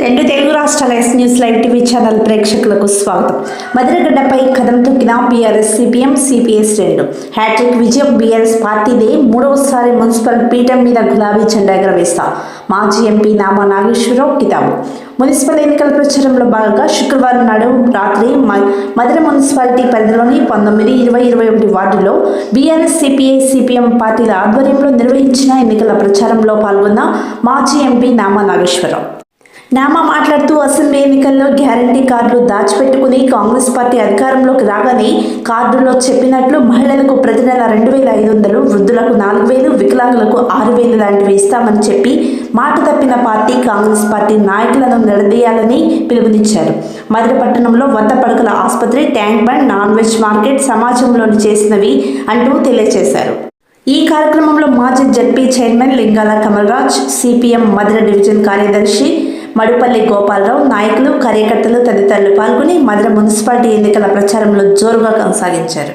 రెండు తెలుగు రాష్ట్రాల S news live TV channel ప్రేక్షకులకు స్వాగతం. మధురగడ్డపై కథం తొక్కిన బీఆర్ఎస్ సిపిఎం సిపిఎస్ రెండు హ్యాట్రిక్ విజయం బీఆర్ఎస్ పార్టీదే మూడవసారి మున్సిపల్ పీఠం మీద గులాబీ జెండా ఎగరవేస్తా. మాజీ ఎంపీ నామా నాగేశ్వరరావు కితాబు. మున్సిపల్ ఎన్నికల ప్రచారంలో భాగంగా శుక్రవారం నాడు రాత్రి మ- మధుర మున్సిపాలిటీ పరిధిలోని పంతొమ్మిది ఇరవై ఇరవై ఒకటి వార్డులో బీఆర్ఎస్ సిపిఐ సిపిఎం పార్టీల ఆధ్వర్యంలో నిర్వహించిన ఎన్నికల ప్రచారంలో పాల్గొన్న మాజీ ఎంపీ నామా నాగేశ్వరరావు. నామా మాట్లాడుతూ అసెంబ్లీ ఎన్నికల్లో గ్యారంటీ కార్డులు దాచిపెట్టుకుని కాంగ్రెస్ పార్టీ అధికారంలోకి రాగానే కార్డులో చెప్పినట్లు మహిళలకు ప్రతి నెల రెండు వేల ఐదు వందలు వృద్ధులకు నాలుగు వేలు వికలాంగులకు ఆరు వేలు లాంటివి ఇస్తామని చెప్పి మాట తప్పిన పార్టీ కాంగ్రెస్ పార్టీ నాయకులను నిలదీయాలని పిలుపునిచ్చారు. మధుర పట్టణంలో వంద పడకల ఆసుపత్రి tank bund non veg market సమాజంలోని చేసినవి అంటూ తెలియజేశారు. ఈ కార్యక్రమంలో మాజీ ZP chairman Lingala Kamalraj CPM Madhira division కార్యదర్శి మడుపల్లి గోపాలరావు నాయకులు కార్యకర్తలు తదితరులు పాల్గొని మధుర మున్సిపాలిటీ ఎన్నికల ప్రచారంలో జోరుగా కొనసాగించారు.